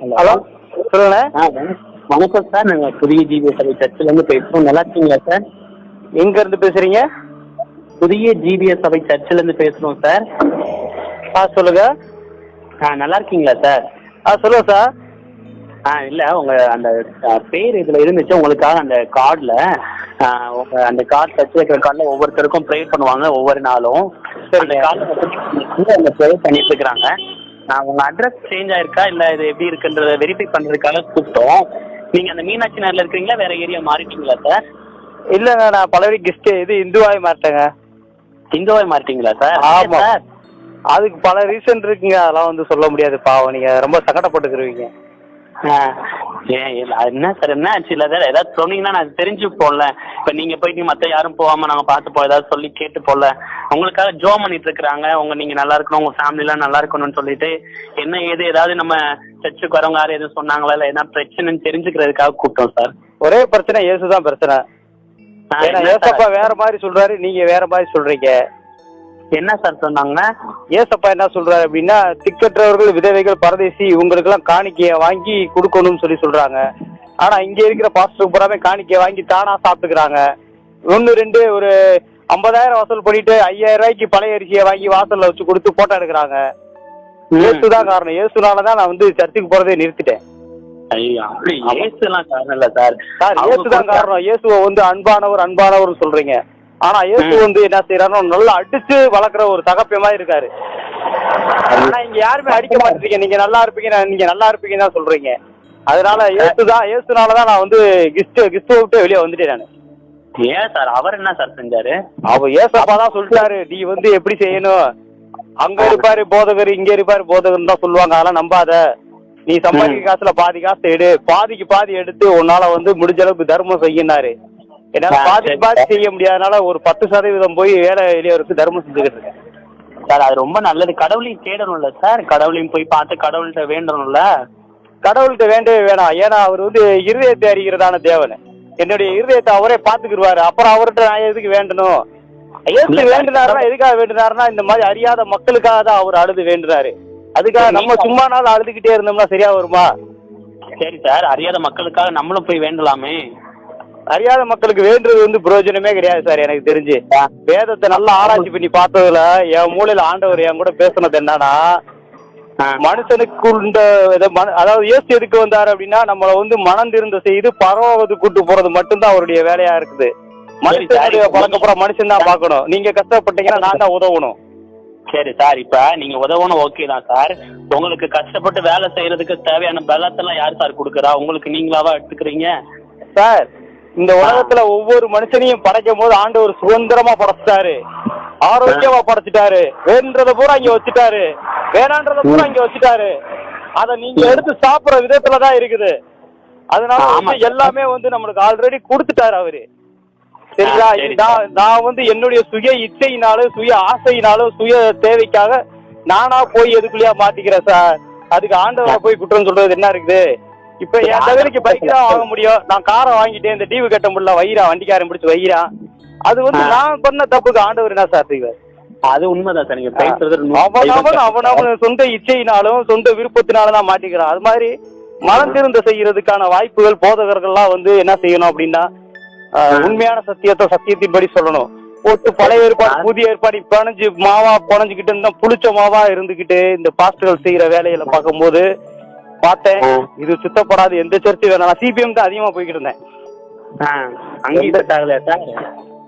Hello. வணக்- வணக்கம் sir. நாங்கள் புதிய ஜிபிஎஸ் சபை சர்ச்சிலேருந்து பேசுகிறோம் நல்லா இருக்கீங்களா சார்? எங்க இருந்து பேசுறீங்க? புதிய ஜிபிஎஸ் சபை சர்ச்சிலேருந்து பேசுகிறோம் சார். ஆ சொல்லுங்க. ஆ நல்லா இருக்கீங்களா சார்? ஆ சொல்லுங்க சார். ஆ இல்லை உங்கள் அந்த பேர் இதில் இருந்துச்சு. உங்களுக்காக அந்த கார்டில் அந்த கார்டு தச்சு வைக்கிற கார்டில் ஒவ்வொருத்தருக்கும் ப்ரே பண்ணுவாங்க ஒவ்வொரு நாளும். அந்த கார்டில் அந்த ப்ரே பண்ணிட்டு இருக்கிறாங்க நான் உங்கள் அட்ரஸ் சேஞ்ச் ஆயிருக்கா? இல்லை இது எப்படி இருக்குன்றத வெரிஃபை பண்ணுறதுக்காக கூப்பிட்டோம். நீங்கள் அந்த மீனாட்சி நகரில் இருக்கிறீங்களா? வேறு ஏரியா மாறிட்டீங்களா சார் இல்லைங்க நான் பலவரி கெஸ்ட் இது இந்துவாய் மாட்டேங்க. இந்துவாய் மாறிட்டீங்களா சார் ஆமா. அதுக்கு பல ரீசன் இருக்குங்க. அதெல்லாம் வந்து சொல்ல முடியாது பாவம். நீங்க ரொம்ப அது என்ன சார் என்ன ஆச்சு? இல்லை சார் ஏதாவது சொன்னீங்கன்னா நான் தெரிஞ்சு போடல. இப்போ நீங்கள் போயிட்டு மற்ற யாரும் போகாமல் நாங்கள் பார்த்து போ ஏதாவது சொல்லி கேட்டு போடல. உங்களுக்காக ஜோ பண்ணிட்டு இருக்கிறாங்க. உங்க நீங்கள் நல்லா இருக்கணும். உங்கள் ஃபேமிலிலாம் நல்லா இருக்கணும்னு சொல்லிட்டு என்ன ஏது ஏதாவது நம்ம சர்ச்சுக்கு வரவங்க யாரும் எதுவும் சொன்னாங்களா? இல்லை என்ன பிரச்சனைன்னு தெரிஞ்சுக்கிறதுக்காக கூப்பிட்டோம் சார். ஒரே பிரச்சனை இயேசு தான் பிரச்சனை ஏன்னா ஏசப்பா? வேற மாதிரி சொல்றாரு. நீங்க வேற மாதிரி சொல்றீங்க. என்ன சார் சொன்னாங்க ஏசப்பா என்ன சொல்றாரு அப்படின்னா திக்கற்றவர்கள் விதவைகள் பரதேசி இவங்களுக்கெல்லாம் காணிக்கையை வாங்கி கொடுக்கணும்னு சொல்லி சொல்றாங்க. ஆனா இங்க இருக்கிற பாஸ்டர் பூராமே காணிக்கையை வாங்கி தானா சாப்பிட்டுக்கிறாங்க. ஒன்னு ரெண்டு ஒரு ஐம்பதாயிரம் வசூல் பண்ணிட்டு ஐயாயிரம் ரூபாய்க்கு பழைய அரிசியை வாங்கி வாசல்ல வச்சு கொடுத்து போட்டோ எடுக்கிறாங்க. இயேசு தான் காரணம். இயேசுனால தான் நான் வந்து சர்ச்சுக்கு போறதே நிறுத்திட்டேன். ஏசுலாம் காரணம் இல்லை சார். சார் அவங்க இயேசு தான் கொடுத்த- காரணம். இயேசுவை வந்து அன்பானவர் அன்பானவர் சொல்றீங்க. ஆனா இயேசு. வந்து என்ன செய்யறாருன்னா நல்லா அடிச்சு வளர்க்குற ஒரு தகப்ப மாதிரி இருக்காரு. ஆனா இங்க யாருமே அடிக்க மாட்டீங்க நீங்க நல்லா இருப்பீங்க நீங்க நல்லா இருப்பீங்கன்னு தான் சொல்றீங்க. அதனால இயேசு தான் இயேசுனால தான் நான் வந்து கிஸ்ட் கிஸ்ட் விட்டு வெளியே வந்துட்டேன் நான். ஏன் சார்? அவர் என்ன சார் செஞ்சாரு? அவ ஏசப்பா தான் சொல்லிட்டாரு. நீ வந்து எப்படி செய்யணும்? அங்க இருப்பாரு போதகர் இங்க இருப்பாரு போதகர் தான் சொல்லுவாங்க. அதெல்லாம் நம்பாத. நீ சம்பாதிக்க காசுல பாதி காசு எடு. பாதிக்கு பாதி எடுத்து உன்னால வந்து முடிஞ்ச அளவுக்கு தர்மம் செய்யினாரு என்னால பாதி. பாதி செய்ய முடியாதனால ஒரு பத்து சதவீதம் போய் ஏழை எளியவருக்கு தர்மம் செஞ்சுக்கிட்டு இருக்கேன். சார் அது ரொம்ப நல்லது. கடவுளையும் தேடணும்ல சார். கடவுளையும் போய் பார்த்து கடவுள்கிட்ட வேண்டணும்ல. கடவுள்கிட்ட வேண்டவே வேணாம். ஏன்னா அவர் வந்து இருதயத்தை அறிகிறதான தேவன். என்னுடைய இருதயத்தை அவரே பாத்துக்கிடுவாரு அப்புறம் அவர்கிட்ட நான் எதுக்கு வேண்டணும்? ஏசு வேண்டினாருன்னா எதுக்காக வேண்டினாருன்னா இந்த மாதிரி அறியாத மக்களுக்காக தான் அவர் அழுது வேண்டுறாரு அதுக்காக நம்ம சும்மா நாள் அழுதுகிட்டே இருந்தோம்னா சரியா வருமா? சரி சார் அறியாத மக்களுக்காக நம்மளும் போய் வேண்டலாமே. அறியாத மக்களுக்கு வேண்டுறது வந்து பிரயோஜனமே கிடையாது சார் எனக்கு தெரிஞ்சு. வேதத்தை நல்லா ஆராய்ச்சி பண்ணி பார்த்ததுல என் மூலையில ஆண்டவர் என் கூட பேசுனது என்னன்னா ஆ. மனுஷனுக்குண்ட அதாவது இயேசு எதுக்கு வந்தாரு அப்படின்னா நம்மள வந்து மனம் திருந்த செய்து பரவாவது கூட்டு போறது மட்டும்தான் அவருடைய வேலையா இருக்குது. மனுஷனுடைய சரி. பழக்கப்புறம் மனுஷன் தான் பார்க்கணும். நீங்க கஷ்டப்பட்டீங்கன்னா நான் தான் உதவணும். சரி சார் இப்ப நீங்க உதவணும் ஓகே தான் சார். உங்களுக்கு கஷ்டப்பட்டு வேலை செய்யறதுக்கு தேவையான பலத்தெல்லாம் யார் சார் கொடுக்குறா? உங்களுக்கு நீங்களாவா எடுத்துக்கிறீங்க? சார் இந்த உலகத்துல ஒவ்வொரு மனுஷனையும் படைக்கும் போது ஆண்டவர் சுதந்திரமா படைச்சிட்டாரு. ஆரோக்கியமா படைச்சிட்டாரு. வேணுன்றத பூரா இங்க வச்சுட்டாரு. வேணான்றத பூரா இங்க வச்சுட்டாரு. அத நீங்க எடுத்து சாப்பிடுற விதத்துல தான் இருக்குது. அதனால எல்லாமே வந்து நம்மளுக்கு ஆல்ரெடி கொடுத்துட்டாரு அவரு. சரிங்களா. நான் வந்து என்னுடைய சுய இச்சையினாலும் சுய ஆசையினாலும் சுய தேவைக்காக நானா போய் எதுக்குள்ளேயா மாட்டிக்கிறேன் சார்? அதுக்கு ஆண்டவரை போய் குற்றம் சொல்றது என்ன இருக்குது? இப்ப என் தகுதிக்கு பைக் தான் வாங்க முடியும் நான் காரை வாங்கிட்டேன் இந்த டிவி கட்ட முடியல வைரா வண்டிக்காரன் பிடிச்சி வைரா அது வந்து. நான் பண்ண தப்புக்கு ஆண்டவர் என்ன சார் செய்வார்? அது உண்மைதான் சார். நீங்க பேசுறது அவன் அவன் அவன் அவன் சொந்த இச்சையினாலும் சொந்த விருப்பத்தினாலும் தான் மாட்டிக்கிறான். அது மாதிரி மனம் திருந்த செய்யறதுக்கான வாய்ப்புகள் போதகர்கள்லாம் வந்து என்ன செய்யணும் அப்படின்னா உண்மையான சத்தியத்தை சத்தியத்தின்படி சொல்லணும். போட்டு பழைய ஏற்பாடு புதிய ஏற்பாடு பணஞ்சு மாவா புனஞ்சுக்கிட்டு இருந்தா புளிச்ச மாவா இருந்துகிட்டு இந்த பாஸ்டர்கள் செய்யற வேலைகளை பார்க்கும்போது பார்த்தேன். இது சுத்தப்படாது. எந்த சர்ச்சு வேணாம். நான் சிபிஎம் தான் அதிகமா போய்கிட்டு இருந்தேன். அங்கேயும் செட் ஆகலையா சார்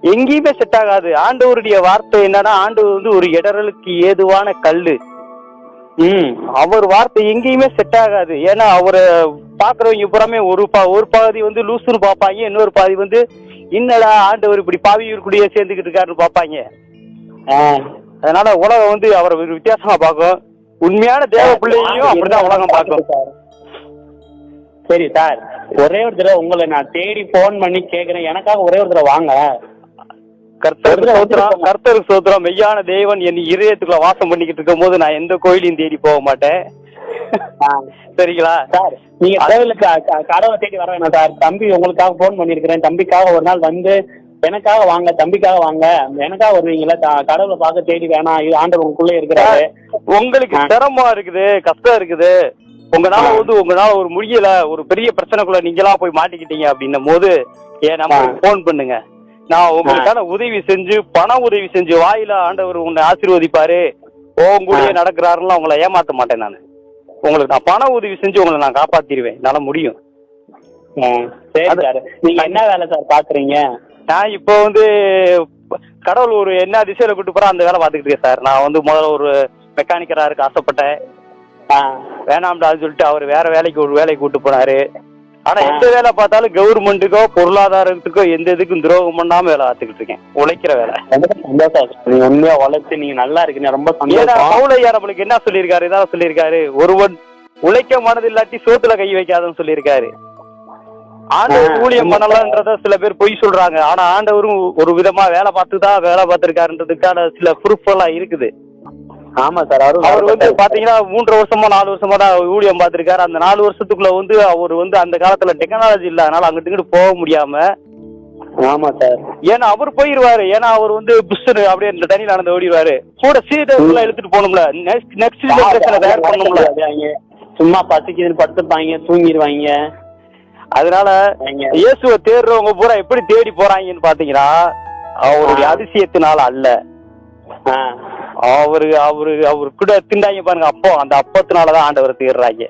எங்கேயுமே செட் ஆகாது. ஆண்டவருடைய வார்த்தை என்னன்னா ஆண்டவர் வந்து ஒரு இடறலுக்கு ஏதுவான கல்லு. ம். அவர் வார்த்தை எங்கேயுமே செட் ஆகாது. ஏன்னா அவரை பாக்குறவங்க புறமே ஒரு பா ஒரு பாதி வந்து லூசுன்னு பார்ப்பாங்க. இன்னொரு பாதி வந்து என்னடா ஆண்டவர் இப்படி பாவியூர் கூடயே சேர்ந்துக்கிட்டு இருக்காருன்னு பார்ப்பாங்க. ஆ. அதனால உலகம் வந்து அவரை ஒரு வித்தியாசமா பார்க்கும். உண்மையான தேவ பிள்ளையையும் அப்படிதான் உலகம் பார்க்கும். சரி. சார் ஒரே ஒரு தடவை உங்களை நான் தேடி ஃபோன் பண்ணி கேட்குறேன் எனக்காக ஒரே ஒரு தடவை வாங்க. கர்த்தருக்கு சோத்திரம் கர்த்தருக்கு சோத்திரம். மெய்யான தேவன் என் இதயத்துக்குள்ள வாசம் பண்ணிக்கிட்டு இருக்கும் போது நான் எந்த கோயிலையும் தேடி போக மாட்டேன். சரிங்களா? சார் நீங்க கடவுளுக்கு கடவுளை தேடி வர வேணாம் சார். தம்பி உங்களுக்காக ஃபோன் பண்ணியிருக்கிறேன். தம்பிக்காக ஒரு நாள் வந்து எனக்காக வாங்க தம்பிக்காக வாங்க. எனக்காக வருவீங்களா கடவுளை பார்க்க தேடி வேணாம். இது ஆண்டவர் உங்களுக்குள்ளே இருக்கிறாரு. உங்களுக்கு. சிரமம் இருக்குது கஷ்டம் இருக்குது. உங்களால. வந்து உங்களால ஒரு முடியல ஒரு பெரிய பிரச்சனைக்குள்ள நீங்களா போய் மாட்டிக்கிட்டீங்க அப்படின்னும் போது என் நம்பருக்கு ஃபோன் பண்ணுங்க. நான் உங்களுக்கான உதவி செஞ்சு பண உதவி செஞ்சு வாயில ஆண்டவர் உன்னை ஆசீர்வதிப்பாரு. உங்களுடைய ஆ. நடக்கிறாருன்னு உங்களை ஏமாத்த மாட்டேன் நான். உங்களுக்கு நான் பண உதவி செஞ்சு உங்களை நான் காப்பாத்திடுவேன் என்னால முடியும். சரி சார். நீங்க என்ன வேலை சார் பாக்குறீங்க? நான் இப்போ வந்து கடவுள் ஒரு என்ன திசையில கூட்டு போறா அந்த வேலை பார்த்துக்கிட்டு இருக்கேன் சார். நான் வந்து முதல்ல ஒரு மெக்கானிக்கரா இருக்க ஆசைப்பட்டேன். வேணாம்டான்னு சொல்லிட்டு அவர் வேற வேலைக்கு ஒரு வேலைக்கு கூட்டு போனாரு. ஆனா. எந்த வேலை பார்த்தாலும் கவர்மெண்ட்டுக்கோ பொருளாதாரத்துக்கோ எந்த இதுக்கும் துரோகம் பண்ணாம வேலை பார்த்துக்கிட்டு இருக்கேன். உழைக்கிற வேலை. சந்தோஷம் உண்மையா உழைச்சு நீங்க நல்லா இருக்கீங்க. ரொம்ப சந்தோஷம். பவுலையா நம்மளுக்கு என்ன சொல்லியிருக்காரு? இதான் சொல்லியிருக்காரு. ஒருவன் உழைக்க மனது இல்லாட்டி சோத்துல கை வைக்காதன்னு சொல்லியிருக்காரு. ஆண்டவர். ஊழியம் பண்ணலாம்ன்றத சில பேர் பொய் சொல்றாங்க. ஆனா ஆண்டவரும் ஒரு விதமா வேலை பார்த்து தான் வேலை பார்த்திருக்காருன்றதுக்கான சில ப்ரூஃப் எல்லாம் இருக்குது. ஆமா சார் அவரும் அவர் வந்து பாத்தீங்கன்னா மூன்று வருஷமா நாலு வருஷமா தான் ஊழியம் பார்த்திருக்காரு. அந்த நாலு வருஷத்துக்குள்ள வந்து அவர் வந்து அந்த காலத்துல டெக்னாலஜி இல்ல. அதனால அங்கிட்டு இங்கிட்டு போக முடியாம. ஆமா சார். ஏன்னா அவர் போயிருவாரு. ஏன்னா அவர் வந்து புஷ்ஷு அப்படியே இந்த தண்ணியில நடந்து ஓடிடுவாரு கூட சீடர்களை எடுத்துட்டு போகணும்ல. நெக்ஸ்ட் நெக்ஸ்ட் தயார் பண்ணணும்ல. அவங்க சும்மா பசிக்குதுன்னு படுத்துப்பாங்க தூங்கிடுவாங்க அதனால இயேசுவை தேடுறவங்க பூரா எப்படி தேடி போறாங்கன்னு பாத்தீங்கன்னா அவருடைய. அதிசயத்தினால அல்ல. அவரு அவரு அவரு கூட திண்டாங்க பாருங்க அப்போ அந்த அப்பத்தினாலதான் ஆண்டவரை தேடுறாங்க.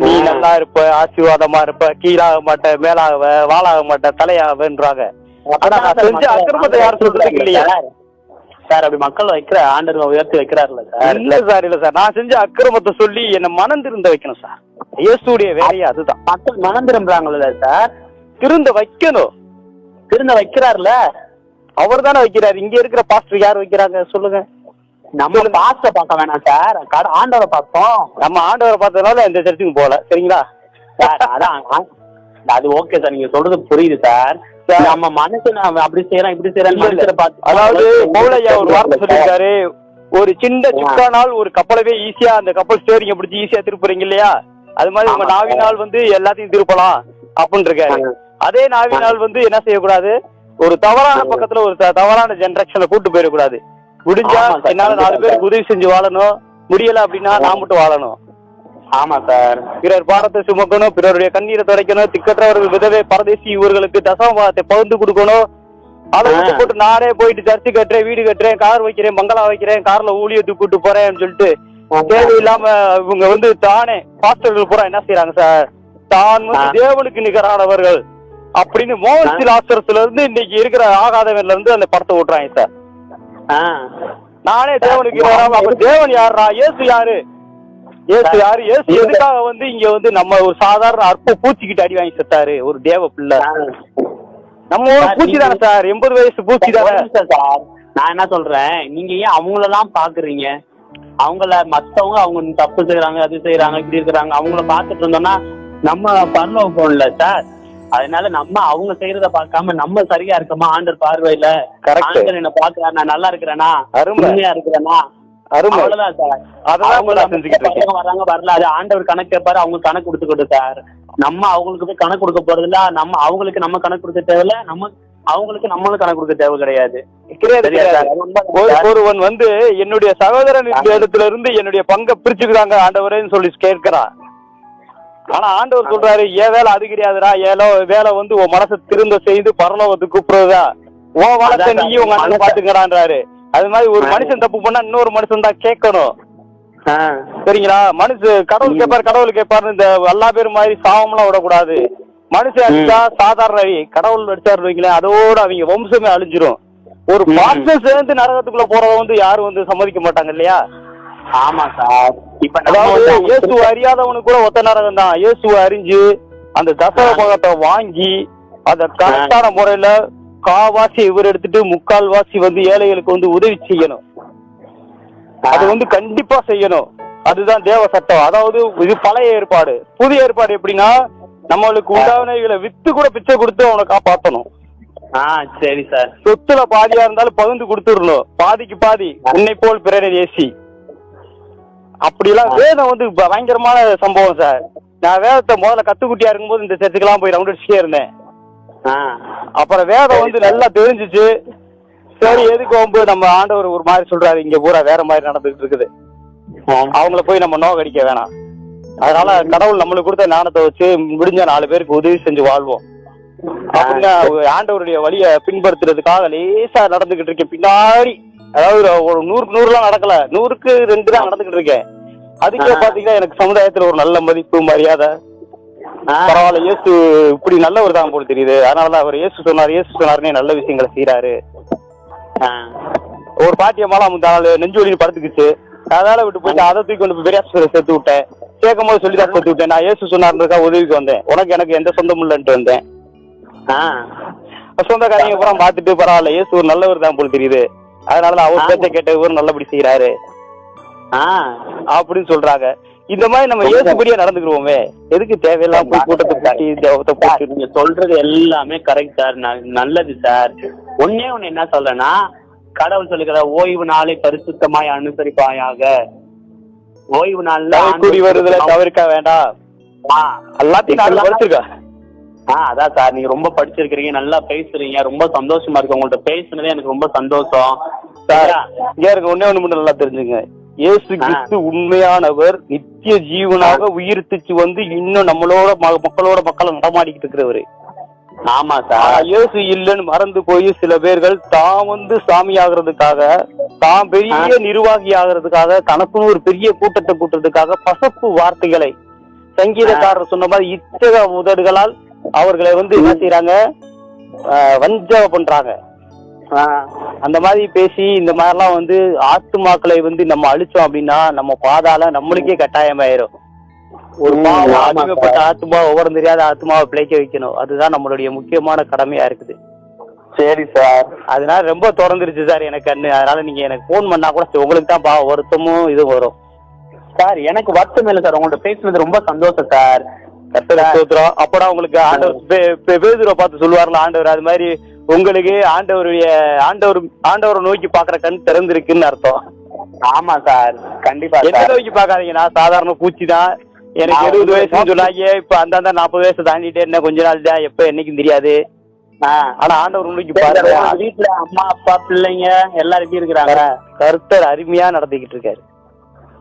நீ. நல்லா இருப்ப ஆசீர்வாதமா இருப்ப கீழாக மாட்ட மேலாகவ வாழாக மாட்ட தலையாகவன்றாங்க ஆனா செஞ்ச அக்கிரமத்தை யாரும் சொல்றதுக்கு இல்லையே. சார் அப்படி மக்கள் வைக்கிற ஆண்டர் உயர்த்தி வைக்கிறாருல்ல சார். இல்ல சார் இல்ல சார். நான் செஞ்ச அக்கிரமத்தை சொல்லி என்ன மனம் திருந்த வைக்கணும் சார். இயேசுடைய வேலையே அதுதான். மக்கள் மனம் திரும்புறாங்கல்ல சார். திருந்த வைக்கணும். திருந்த வைக்கிறாருல? அவர் தானே வைக்கிறாரு. இங்க இருக்கிற பாஸ்டர் யார் வைக்கிறாங்க? சொல்லுங்க. நம்ம பாஸ்ட பார்க்க வேணாம் சார். ஆண்டவரை பார்ப்போம் நம்ம ஆண்டவரை பார்த்ததுனால இந்த சர்ச்சுக்கு போகல. சரிங்களா? சார் அதான் அது ஓகே சார் நீங்க சொல்றது புரியுது சார். நம்ம அவன் அப்படி செய்யறான் இப்படி பார்த்து அதாவது பவுலையா ஒரு வார்த்தை சொல்லியிருக்காரு. ஒரு சின்ன சுக்கானால் ஒரு கப்பலவே ஈஸியா அந்த கப்பல் ஸ்டேரிங்க பிடிச்சி ஈஸியா திருப்புறீங்க இல்லையா? அது மாதிரி உங்க. நாவினால் வந்து எல்லாத்தையும் திருப்பலாம் அப்படின்னு இருக்காரு. அதே நாவினால் வந்து என்ன செய்யக்கூடாது? ஒரு தவறான பக்கத்துல ஒரு தவறான ஜெனரேஷனை கூட்டு போயிடக்கூடாது. முடிஞ்சா என்னால நாலு பேருக்கு உதவி செஞ்சு வாழணும். முடியல அப்படின்னா நான் மட்டும் வாழணும். ஆமா சார். பிறர் பாரத்தை சுமக்கணும் பிறருடைய கண்ணீரை துடைக்கணும் திக்கற்றவர்கள் விதவை பரதேசி இவர்களுக்கு தசமபாகத்தை பகிர்ந்து கொடுக்கணும். அதை போட்டு நானே போயிட்டு சர்ச்சு கட்டுறேன் வீடு கட்டுறேன் கார் வைக்கிறேன் பங்களா வைக்கிறேன் கார்ல ஊழியத்துக்கு கூட்டு போறேன்னு சொல்லிட்டு தேவையில்லாம இவங்க வந்து தானே பாஸ்டர்கள் பூரா என்ன செய்யறாங்க சார்? தான் வந்து. தேவனுக்கு நிகரானவர்கள் அப்படின்னு மோகன்சில் ஆசிரத்துல இருந்து இன்னைக்கு இருக்கிற ஆகாதவன்ல இருந்து அந்த படத்தை ஓட்டுறாங்க சார். நானே தேவனுக்கு அப்ப தேவன் யாரா இயேசு யாரு? இயேசு யாரு? இயேசு எதுக்காக வந்து இங்க வந்து நம்ம ஒரு சாதாரண அற்ப பூச்சிக்கிட்டு அடி வாங்கி செத்தாரு? ஒரு தேவ பிள்ளை. நம்ம ஒரு சார், பூச்சி தானே சார்? எண்பது வயசு பூச்சி தானே சார். நான் என்ன சொல்றேன்? நீங்க ஏன் அவங்களெல்லாம் பாக்குறீங்க? அவங்கள மத்தவங்க அவங்க தப்பு செய்யறாங்க அது செய்யறாங்க இப்படி இருக்கிறாங்க. அவங்கள பார்த்துட்டு இருந்தோம்னா நம்ம பரலோகம் போகல சார். அதனால நம்ம அவங்க செய்யறத பார்க்காம நம்ம சரியா இருக்கோமா? ஆண்டர் பார்வையில. ஆண்டர் என்ன பாக்குறாரு நான் நல்லா இருக்கிறேனா? அருமை. உண்மையா இருக்கிறேனா? வர்றாங்க வரல. அது ஆண்டவர் கணக்கு கேட்பாரு அவங்க கணக்கு கொடுத்துக்கிட்டு சார். நம்ம அவங்களுக்கு போய் கணக்கு கொடுக்க போறது இல்ல. நம்ம அவங்களுக்கு நம்ம கணக்கு கொடுக்க தேவையில்ல. நம்ம அவங்களுக்கு நம்மளும் கணக்கு கொடுக்க தேவை கிடையாது. ஒருவன் வந்து என்னுடைய சகோதரன் இடத்துல இருந்து என்னுடைய பங்கை பிரிச்சுக்கிறாங்க ஆண்டவரேன்னு சொல்லி கேட்கிறான் ஆனா ஆண்டவர் சொல்றாரு ஏன் வேலை அது கிடையாதுடா. ஏலோ வேலை வந்து உன் மனசை திருந்த செய்து பரலோகத்துக்கு கூப்பிடுறதா உன் அதான் நீயும் உங்க அண்ணன் பாத்துக்கிறான்றாரு அது மாதிரி ஒரு. மனுஷன் தப்பு பண்ணா இன்னொரு மனுஷன் தான் கேட்கணும். சரிங்களா? மனுஷ கடவுள் கேட்பாரு கடவுள் கேட்பாரு இந்த எல்லா பேரும் மாதிரி சாவம்லாம் விடக்கூடாது. மனுஷன் அடிச்சா சாதாரண. கடவுள் அடிச்சாரு வைங்களேன் அதோட அவங்க வம்சமே அழிஞ்சிரும். ஒரு. மாசம் சேர்ந்து நரகத்துக்குள்ள போறத வந்து யாரும் வந்து சம்மதிக்க மாட்டாங்க இல்லையா? ஆமா சார். இப்ப அதாவது இயேசு அறியாதவனுக்கு கூட ஒத்த நரகம் தான். இயேசுவை அறிஞ்சு அந்த தசம பாகத்தை வாங்கி அத கரெக்டான முறையில காவாசி இவர் எடுத்துட்டு முக்கால் வாசி வந்து ஏழைகளுக்கு வந்து உதவி செய்யணும். அது வந்து கண்டிப்பா செய்யணும். அதுதான் தேவ சட்டம். அதாவது இது பழைய ஏற்பாடு. புதிய ஏற்பாடு எப்படின்னா நம்மளுக்கு உண்டானவைகளை வித்து கூட பிச்சை கொடுத்து அவனை காப்பாத்தணும். சரி சார். சொத்துல பாதியா இருந்தாலும் பகிர்ந்து கொடுத்துடணும். பாதிக்கு பாதி உன்னை போல் பிறரை ஏசி அப்படிலாம் வேதம் வந்து பயங்கரமான சம்பவம் சார். நான் வேதத்தை முதல்ல கத்துக்குட்டியா இருக்கும்போது இந்த சர்ச்சுக்கெல்லாம் போய் ரவுண்ட் அடிச்சுட்டே இருந்தேன். அப்புறம் வேதம் வந்து நல்லா தெரிஞ்சுச்சு. சரி எதுக்கு வந்து நம்ம ஆண்டவர் ஒரு மாதிரி சொல்றாரு? இங்க பூரா வேற மாதிரி நடந்துட்டு இருக்குது. அவங்கள போய் நம்ம நோக்கடிக்க வேணாம். அதனால கடவுள் நம்மளுக்கு கொடுத்த ஞானத்தை வச்சு முடிஞ்ச நாலு பேருக்கு உதவி செஞ்சு வாழ்வோம். அப்படின்னு ஆண்டவருடைய வழியை பின்பற்றுறதுக்காக லேசா நடந்துகிட்டு இருக்கேன். பின்னாடி அதாவது ஒரு நூறுக்கு நூறுலாம் நடக்கல. நூறுக்கு ரெண்டு தான் நடந்துகிட்டு இருக்கேன். அதுக்கே. பாத்தீங்கன்னா எனக்கு சமுதாயத்துல ஒரு நல்ல மதிப்பு மரியாதை பரவாயில்ல இயேசு இப்படி நல்லவர் தான் போல தெரியுது. அதனாலதான் அவர் இயேசு சொன்னார் இயேசு சொன்னாருன்னே நல்ல விஷயங்களை செய்யறாரு. ஒரு பாட்டியம்மாலாம் முந்தா நாள் நெஞ்சு வலி படுத்துக்குச்சு. அதனால விட்டு போயிட்டு அதை தூக்கி கொண்டு போய் பெரியாஸ்பத்திரி சேர்த்து விட்டேன். சேர்க்கும் போது சொல்லி தான் சேர்த்து விட்டேன். நான் இயேசு சொன்னாருன்றக்கா உதவிக்கு வந்தேன். உனக்கு எனக்கு எந்த சொந்தமும் இல்லைன்ட்டு வந்தேன். சொந்தக்காரங்க அப்புறம் பார்த்துட்டு பரவாயில்ல இயேசு ஒரு நல்லவர் தான் போல தெரியுது. அதனால அவர். பேச்ச கேட்ட இவர் நல்லபடி செய்யறாரு. அப்படின்னு சொல்றாங்க. இந்த மாதிரி நம்ம இயேசுபடியா நடந்துக்கிறோமே எதுக்கு தேவையில்லாம போய் கூட்டத்தை கூட்டி தேவத்தை சார், போட்டு நீங்க சொல்றது எல்லாமே கரெக்ட் சார். நல்லது சார். ஒன்னே ஒண்ணு என்ன சொல்றேன்னா கடவுள் சொல்லுகிற ஓய்வு நாளை பரிசுத்தமாய் அனுசரிப்பாயாக. ஓய்வு நாள்ல கூடி வருதுல தவிர்க்க வேண்டாம் எல்லாத்தையும் நான் படிச்சிருக்கேன் ஆ அதான் சார். நீங்க ரொம்ப படிச்சிருக்கிறீங்க நல்லா பேசுறீங்க. ரொம்ப சந்தோஷமா இருக்கு. உங்கள்ட்ட பேசுனதே எனக்கு ரொம்ப சந்தோஷம். சார்? இங்க இருக்க. ஒண்ணே ஒண்ணு மட்டும் நல்லா தெரிஞ்சுங்க. இயேசு கிறிஸ்து உண்மையானவர் நித்திய ஜீவனாக உயிர்த்திச்சு வந்து இன்னும் நம்மளோட மக்களோட மக்களை நடமாடிக்கிட்டு இருக்கிறவரு. ஆமா சார். இயேசு இல்லைன்னு மறந்து போய் சில பேர்கள் தான் வந்து சாமி ஆகிறதுக்காக தான் பெரிய நிர்வாகி ஆகிறதுக்காக தனக்குன்னு ஒரு பெரிய கூட்டத்தை கூட்டுறதுக்காக பசப்பு வார்த்தைகளை சங்கீதக்காரர் சொன்ன மாதிரி இச்சக உதடுகளால் அவர்களை வந்து என்ன செய்யறாங்க ஆஹ் வஞ்சகம் பண்றாங்க. அந்த மாதிரி பேசி இந்த மாதிரிலாம் வந்து ஆத்துமாக்களை வந்து நம்ம அழிச்சோம் அப்படின்னா நம்ம பாதாள நம்மளுக்கே கட்டாயமாயிரும். ஒரு ம், பாவம் அடிமைப்பட்ட ஆத்மா ஒவ்வொரு தெரியாத ஆத்மாவை பிழைக்க வைக்கணும். அதுதான் நம்மளுடைய முக்கியமான கடமையா இருக்குது. சரி சார். அதனால ரொம்ப திறந்துருச்சு சார் எனக்கு கண்ணு. அதனால நீங்க எனக்கு ஃபோன் பண்ணா கூட உங்களுக்கு தான் பா வருத்தமும் இது வரும். சார் எனக்கு வருத்தம் இல்லை சார். உங்கள்ட்ட பேசுனது ரொம்ப சந்தோஷம் சார். அப்படா உங்களுக்கு ஆண்டவர் பே- பே- பேதுருவை பார்த்து சொல்லுவார்ல ஆண்டவர் அது மாதிரி உங்களுக்கு ஆண்டவருடைய ஆண்டவர் ஆண்டவரை நோக்கி பாக்குற கண் திறந்திருக்குன்னு அர்த்தம். ஆமா சார் கண்டிப்பா எந்த நோக்கி பாக்காதீங்க நான் சாதாரண பூச்சி தான். எனக்கு எழுபது வந்து வயசுன்னு சொன்னாங்க இப்ப அந்தந்த நாற்பது வயசு தாண்டிட்டு என்ன கொஞ்ச நாள் தான் எப்ப என்னைக்கும் தெரியாது. ஆனா ஆண்டவர் நோக்கி பாருங்க வீட்டுல அம்மா அப்பா பிள்ளைங்க எல்லாரும் எப்படி இருக்கிறாங்க? கர்த்தர் அருமையா நடத்திக்கிட்டு இருக்காரு.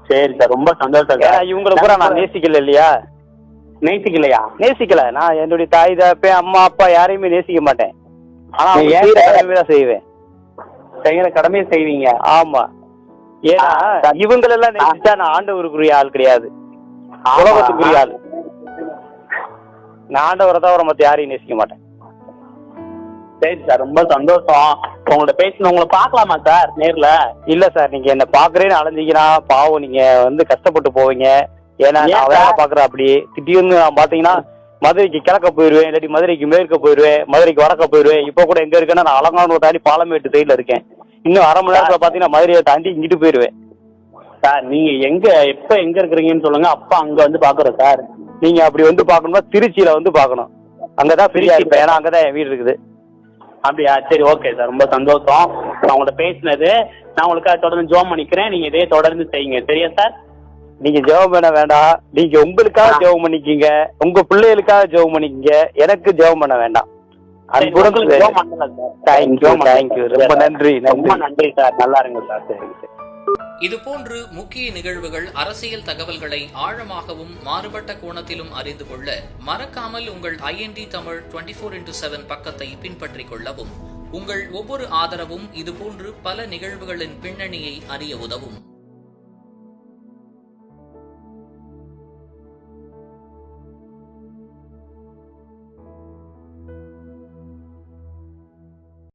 சரி சார் ரொம்ப சந்தோஷம் இவங்களை கூட நான் நேசிக்கல இல்லையா? நேசிக்கலையா? நேசிக்கல. நான் என்னுடைய தாய் தகப்பன் அம்மா அப்பா யாரையுமே நேசிக்க மாட்டேன். ஆனா செய்வேன். செய்யற கடமையை செய்வீங்க? ஆமா. ஏன்னா. இவங்களெல்லாம் நேசிச்சா நான் ஆண்டவருக்குரிய ஆள் கிடையாது. உலகத்துக்குரிய ஆள். நான் ஆண்டவரை தவிர மத்த யாரையும் நேசிக்க மாட்டேன். சரி சார் ரொம்ப சந்தோஷம். உங்கள்ட்ட பேசணும் உங்களை பார்க்கலாமா சார் நேர்ல? இல்ல சார் நீங்க என்ன பாக்குறேன்னு அலைஞ்சீங்கன்னா பாவம் நீங்க வந்து கஷ்டப்பட்டு போவீங்க. ஏன்னா ஏன் நான் வேலை? பாக்குறேன் அப்படி. திடீர்னு நான் பாத்தீங்கன்னா மதுரைக்கு கிழக்க போயிருவேன் இல்லாட்டி மதுரைக்கு மேற்க போயிருவேன் மதுரைக்கு வடக்க போயிருவேன். இப்போ கூட எங்க இருக்கேன்னா நான் அலங்கானூர் தாண்டி பாலமேட்டு சைடுல இருக்கேன். இன்னும் அரை மணி நேரத்துல பாத்தீங்கன்னா மதுரையை தாண்டி இங்கிட்டு போயிருவேன். சார் நீங்க எங்க எப்ப எங்க இருக்கிறீங்கன்னு சொல்லுங்க. அப்பா அங்க வந்து பாக்குறோம் சார். நீங்க அப்படி வந்து பாக்கணும்னா திருச்சியில வந்து பாக்கணும். அங்கதான் ஃப்ரீயா. இருப்பேன். ஏன்னா அங்கதான் என் வீடு இருக்குது. அப்படியா? சரி ஓகே சார். ரொம்ப சந்தோஷம். நான் உங்கள்ட்ட பேசினது நான் உங்களுக்காக தொடர்ந்து ஜோம் பண்ணிக்கிறேன் நீங்க இதே தொடர்ந்து செய்யுங்க. சரியா சார்? நீங்க ஜெபம் பண்ண வேண்டாம். நீங்க உங்களுக்காக. ஜெபம் பண்ணிக்கிங்க. உங்க பிள்ளைகளுக்காக ஜெபம் பண்ணிக்கிங்க. எனக்கு ஜெபம் பண்ண வேண்டாம். ரொம்ப நன்றி, ரொம்ப நன்றி. சார். நல்லா இருங்க சார். சரி இதுபோன்று முக்கிய நிகழ்வுகள் அரசியல் தகவல்களை ஆழமாகவும் மாறுபட்ட கோணத்திலும் அறிந்து கொள்ள மறக்காமல் உங்கள் IND Tamil twenty four into seven பக்கத்தை பின்பற்றிக் கொள்ளவும். உங்கள் ஒவ்வொரு ஆதரவும் இதுபோன்று பல நிகழ்வுகளின் பின்னணியை அறிய உதவும்.